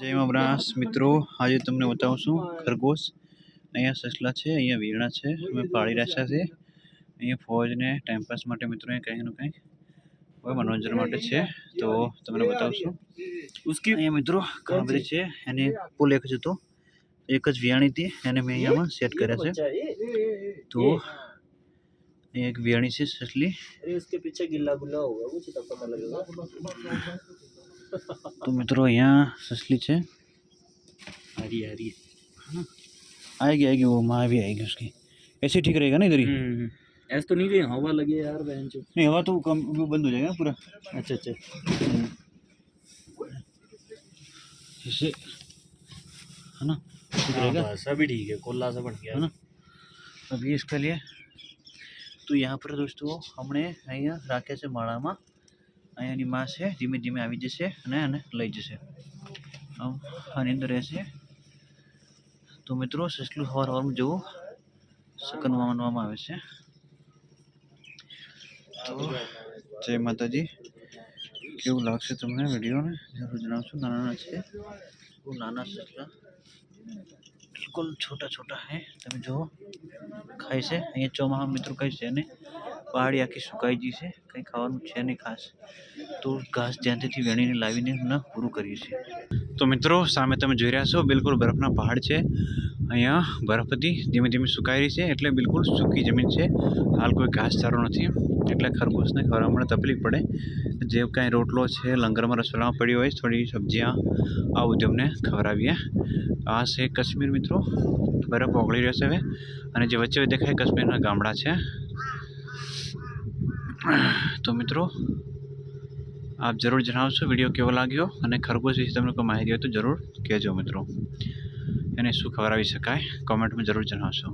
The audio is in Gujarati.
જય માબ્રાસ મિત્રો. આજે તમને બતાવશું ખરગોશ. અહીંયા સસલા છે અહીંયા વીરણા છે અમે પાળી રહ્યા છે. અહીંયા ફોજને ટાઈમપાસ માટે મિત્રો એ કંઈક ને કંઈક કોઈ મનોરંજન માટે છે તો તમને બતાવશું ઉસકી અહીંયા મિત્રો કાબરી છે એને પુલ એક જ હતો. એક જ વિયાણી હતી એને મેં અહીંયામાં સેટ કર્યા છે. તો એક વિયાણી છે સસલી. પીછે ગિલ્લા ગુલ્લા તો મિત્રો અહીંયા ससली છે आ रही आ रही आएगी आएगी वो माँ भी आएगी उसकी ऐसे ठीक रहेगा ना इधर ही ऐसे तो नहीं गई हवा लगे यार बहन जो नहीं हवा तो कम वो बंद हो जाएगा ना पूरा अच्छा अच्छा इससे है ना ठीक रहेगा हाँ, बस अभी ठीक है कोल्ला से बढ़ है गया ना अभी इसके लिए તો यहाँ પર દોસ્તો હમણે અહીંયા રાખ્યા છે માળામાં અહીંયાની માં છે, ધીમે ધીમે આવી જશે અને એને લઈ જશે. આમ આની અંદર રહેશે. તો મિત્રો, સસલું હવાર હવારમાં જવું સકન માનવામાં આવે છે. તો જય માતાજી. કેવું લાગશે તમને વિડીયોને? જરૂર જણાવશો. નાના નાના છે. બહુ નાના સસલા. બિલકુલ છોટા છોટા હે તમે જુઓ. ખાય છે. અહીંયા ચોમાસા મિત્રો ખાય છે ને પહાડી આખી સુકાઈ ગઈ છે. કંઈ ખાવાનું છે નહીં ખાસ. તો ઘાસ જ્યાંથી વેણીને લાવીને ના પૂરું કરીએ છીએ. તો મિત્રો, સામે તમે જોઈ રહ્યા છો, બિલકુલ બરફના પહાડ છે. અહીંયા બરફ બધી ધીમે ધીમે સુકાઈ રહી છે, એટલે બિલકુલ સૂકી જમીન છે. હાલ કોઈ ઘાસ ચારો નથી, એટલે ખરગોશને ખવડાવવામાં તકલીફ પડે. જે કાંઈ રોટલો છે, લંગરમાં રસોડામાં પડી હોય, થોડી સબ્જીਆਂ આવું તેમને ખવડાવીએ. આ છે કાશ્મીર મિત્રો. બરફ ઓગળી રહ્યો છે હવે. અને જે વચ્ચે દેખાય કાશ્મીરના ગામડા છે. તો મિત્રો, આપ જરૂર જણાવશો વીડિયો કેવો લાગ્યો અને ખરગોશ વિશે તમને કોઈ માહિતી હોય તો જરૂર કહેજો મિત્રો. એને શું ખવડાવી શકાય? કોમેન્ટમાં જરૂર જણાવશો.